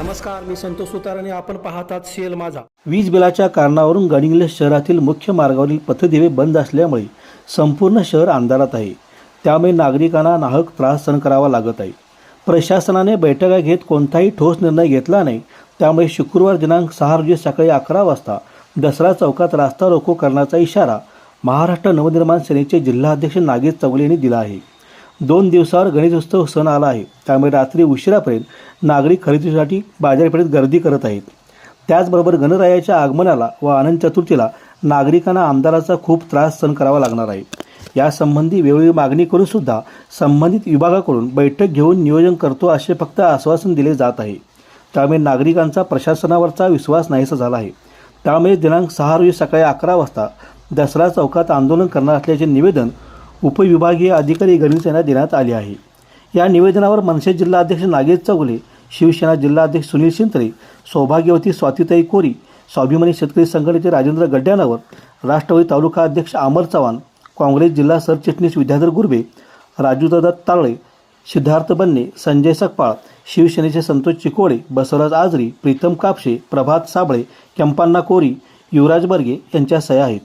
नमस्कार मी संतोष सुतार आणि आपण पाहतात सेल माझा. वीज बिलाच्या कारणावरून गडिंग्लज शहरातील मुख्य मार्गावरील पथदिवे बंद असल्यामुळे संपूर्ण शहर अंधारात आहे. त्यामुळे नागरिकांना नाहक त्रास सहन करावा लागत आहे. प्रशासनाने बैठका घेत कोणताही ठोस निर्णय घेतला नाही. त्यामुळे शुक्रवार दिनांक सहा रोजी सकाळी अकरा वाजता दसरा चौकात रास्ता रोको करण्याचा इशारा महाराष्ट्र नवनिर्माण सेनेचे जिल्हाध्यक्ष नागेश चौगले यांनी दिला आहे. दोन दिवसावर गणेशोत्सव सण आला आहे. त्यामुळे रात्री उशिरापर्यंत नागरिक खरेदीसाठी बाजारपेठेत गर्दी करत आहेत. त्याचबरोबर गणरायाच्या आगमनाला व आनंद चतुर्थीला नागरिकांना आमदाराचा खूप त्रास सहन करावा लागणार आहे. यासंबंधी वेळोवेळी मागणी करून सुद्धा संबंधित विभागाकडून बैठक घेऊन नियोजन करतो असे फक्त आश्वासन दिले जात आहे. त्यामुळे नागरिकांचा प्रशासनावरचा विश्वास नाहीसा झाला आहे. त्यामुळे दिनांक सहा रोजी सकाळी अकरा वाजता दसरा चौकात आंदोलन करणार असल्याचे निवेदन उपविभागीय अधिकारी गणेश यांना देण्यात आले आहे. या निवेदनावर मनसे जिल्हाध्यक्ष नागेश चौगले शिवसेना जिल्हाध्यक्ष सुनील शिंत्रे सौभाग्यवती स्वातीताई कोरी स्वाभिमानी शेतकरी संघटनेचे राजेंद्र गड्ड्यानावर राष्ट्रवादी तालुका अध्यक्ष अमर चव्हाण काँग्रेस जिल्हा सरचिटणीस विद्याधर गुर्बे राजूदादा ताळे सिद्धार्थ बन्ने संजय सकपाळ शिवसेनेचे संतोष चिकोळे बसवराज आजरी प्रीतम कापशे प्रभात साबळे केंपान्ना कोरी युवराज बर्गे यांच्या सह्या आहेत.